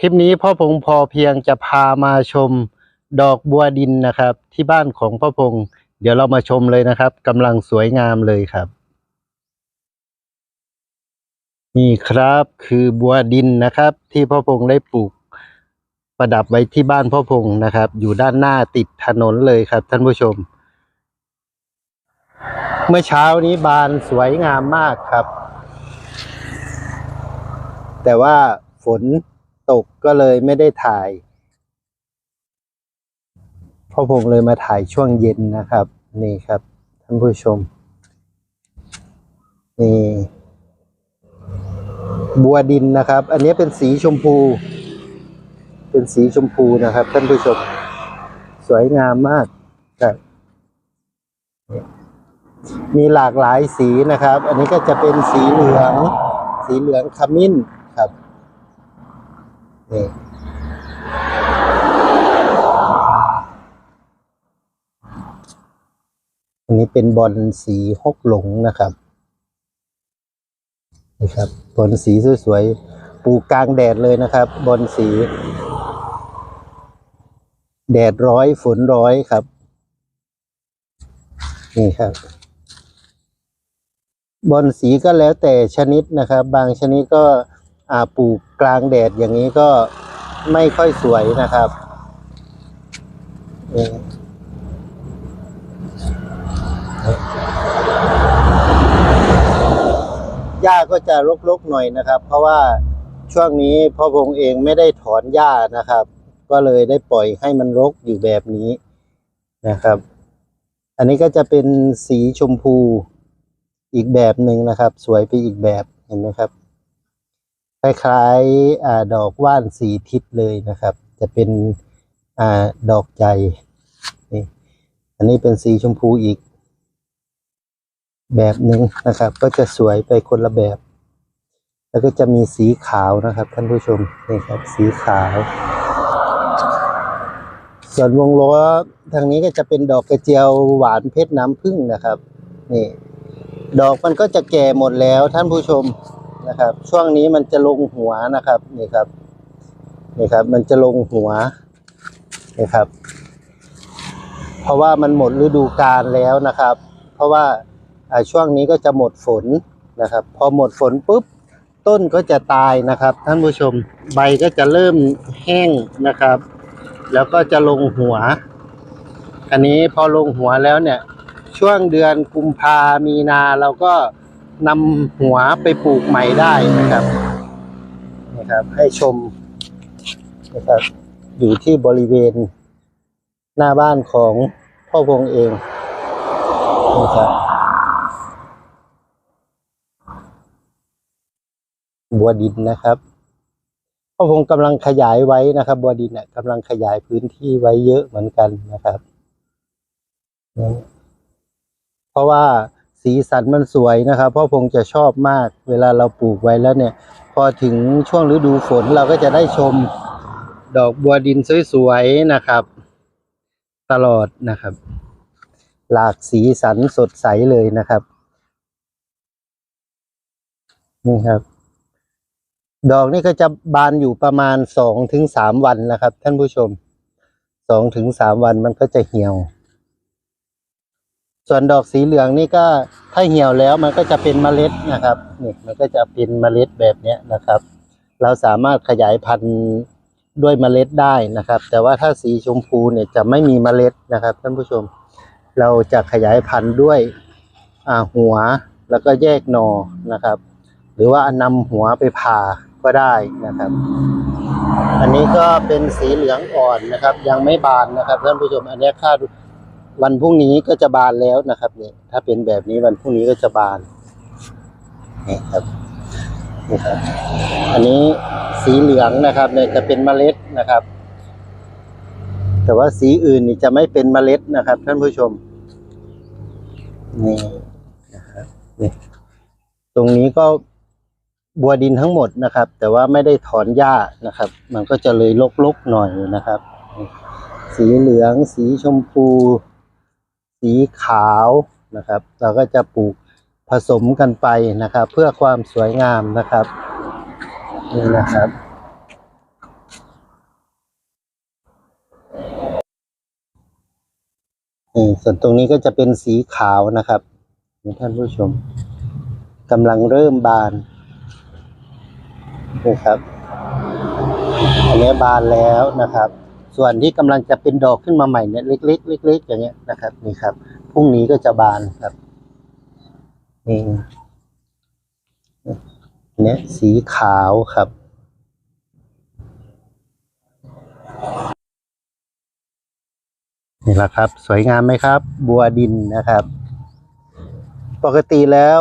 คลิปนี้พ่อพงพอเพียงจะพามาชมดอกบัวดินนะครับ ที่บ้านของพ่อพงเดี๋ยวเรามาชมเลยนะครับกำลังสวยงามเลยครับ นี่ครับคือบัวดินนะครับ ที่พ่อพงได้ปลูกประดับไว้ที่บ้านพ่อพงนะครับ อยู่ด้านหน้าติดถนนเลยครับ ท่านผู้ชม เมื่อเช้านี้บานสวยงามมากครับ แต่ว่าฝน ตกก็เลยไม่ได้ถ่ายพอพงเลยมาถ่ายช่วงเย็นนะครับ นี่ครับ ท่านผู้ชม นี่ บัวดินนะครับ อันนี้เป็นสีชมพู เป็นสีชมพูนะครับ ท่านผู้ชม สวยงามมากครับมีหลากหลายสีนะครับ อันนี้ก็จะเป็นสีเหลือง สีเหลืองขมิ้น นี่อันนี้เป็นบอลสีฮกหลงนะครับนี่ครับบอลสีสวยๆปลูกกลางแดดเลยนะครับ บอลสี แดดร้อยฝนร้อยครับ นี่ครับ บอลสีก็แล้วแต่ชนิดนะครับ บางชนิดก็ ปลูกกลางแดดอย่างนี้ก็ไม่ค่อยสวยนะครับหญ้าก็จะรกๆหน่อยนะครับ เพราะว่าช่วงนี้พ่อพงเองไม่ได้ถอนหญ้านะครับ ก็เลยได้ปล่อยให้มันรกอยู่แบบนี้นะครับ อันนี้ก็จะเป็นสีชมพูอีกแบบหนึ่งนะครับ สวยไปอีกแบบเห็นไหมครับ คล้ายๆดอกว่านสีทิศเลยนะครับ จะเป็นอดอกใจนี่อันนี้เป็นสีชมพูอีก แบบหนึ่งนะครับ ก็จะสวยไปคนละแบบ แล้วก็จะมีสีขาวนะครับท่านผู้ชมนี่ครับ สีขาว ส่วนวงล้อทางนี้ก็จะเป็นดอกกระเจียวหวานเพชรน้ำผึ้งนะครับ นี่ ดอกมันก็จะแก่หมดแล้วท่านผู้ชม นะครับ ช่วงนี้มันจะลงหัวนะครับนี่ครับนี่ครับ มันจะลงหัวนี่ครับ เพราะว่ามันหมดฤดูกาลแล้วนะครับ เพราะว่าช่วงนี้ก็จะหมดฝนนะครับ พอหมดฝนปุ๊บต้นก็จะตายนะครับ ท่านผู้ชมใบก็จะเริ่มแห้งนะครับ แล้วก็จะลงหัว อันนี้พอลงหัวแล้วเนี่ย ช่วงเดือนกุมภามีนาเราก็ นำหัวไปปลูกใหม่ได้นะครับนะครับ ให้ชมนะครับ อยู่ที่บริเวณ หน้าบ้านของพ่อพงเองนะครับบัวดินนะครับพ่อพงกำลังขยายไว้นะครับ บัวดินเนี่ยกำลังขยายพื้นที่ไว้เยอะเหมือนกันนะครับ เพราะว่า สีสันมันสวยนะครับ พ่อพงจะชอบมาก เวลาเราปลูกไว้แล้วเนี่ย พอถึงช่วงฤดูฝนเราก็จะได้ชมดอกบัวดินสวยๆนะครับ ตลอดนะครับ หลากสีสันสดใสเลยนะครับ นี่ครับ ดอกนี่ก็จะบานอยู่ประมาณสองถึงสามวันนะครับ ท่านผู้ชมสองถึงสามวันมันก็จะเหี่ยว ส่วนดอกสีเหลืองนี่ก็ถ้าเหี่ยวแล้วมันก็จะเป็นเมล็ดนะครับนี่มันก็จะเป็นเมล็ดแบบเนี้ยนะครับ เราสามารถขยายพันธุ์ด้วยเมล็ดได้นะครับ แต่ว่าถ้าสีชมพูเนี่ยจะไม่มีเมล็ดนะครับท่านผู้ชม เราจะขยายพันธุ์ด้วยหัวแล้วก็แยกหนอนะครับ หรือว่านำหัวไปผ่าก็ได้นะครับ อันนี้ก็เป็นสีเหลืองอ่อนนะครับ ยังไม่บานนะครับท่านผู้ชมอันนี้คาด วันพรุ่งนี้ก็จะบานแล้วนะครับเนี่ยถ้าเป็นแบบนี้วันพรุ่งนี้ก็จะบานนี่ครับนี่ครับ อันนี้สีเหลืองนะครับเนี่ยจะเป็นเมล็ดนะครับ แต่ว่าสีอื่นนี่จะไม่เป็นเมล็ดนะครับ ท่านผู้ชมนี่นะครับนี่ตรงนี้ก็บัวดินทั้งหมดนะครับ แต่ว่าไม่ได้ถอนหญ้านะครับ มันก็จะเลยลกๆหน่อยนะครับ สีเหลืองสีชมพู สีขาวนะครับ เราก็จะปลูกผสมกันไปนะครับ เพื่อความสวยงามนะครับนี่นะครับนี่ส่วนตรงนี้ก็จะเป็นสีขาวนะครับท่านผู้ชมกำลังเริ่มบานนี่ครับ อันนี้บานแล้วนะครับ ส่วนที่กำลังจะเป็นดอกขึ้นมาใหม่เนี่ยเล็กๆเล็กๆอย่างเงี้ยนะครับ นี่ครับพรุ่งนี้ก็จะบานครับนี่เนี่ยสีขาวครับนี่แหละครับ สวยงามไหมครับ บัวดินนะครับ ปกติแล้ว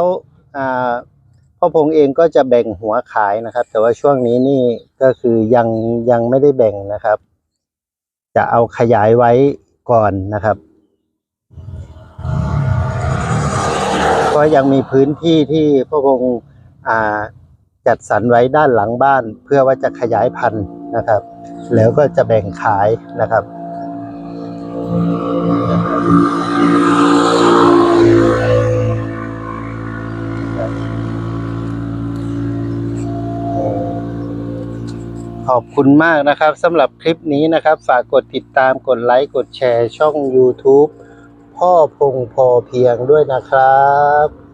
พ่อพงษ์เองก็จะแบ่งหัวขายนะครับ แต่ว่าช่วงนี้นี่ก็คือยังยังไม่ได้แบ่งนะครับ จะเอาขยายไว้ก่อนนะครับ ก็ยังมีพื้นที่ที่พระองค์จัดสรรไว้ด้านหลังบ้าน เพื่อว่าจะขยายพันธุ์นะครับ แล้วก็จะแบ่งขายนะครับ อบคุณมากนะครับสำหรับคลิปนี้นะครับ ฝากกดติดตามกดไลค์กดแชร์ช่อง YouTube พ่อพงพอเพียงด้วยนะครับ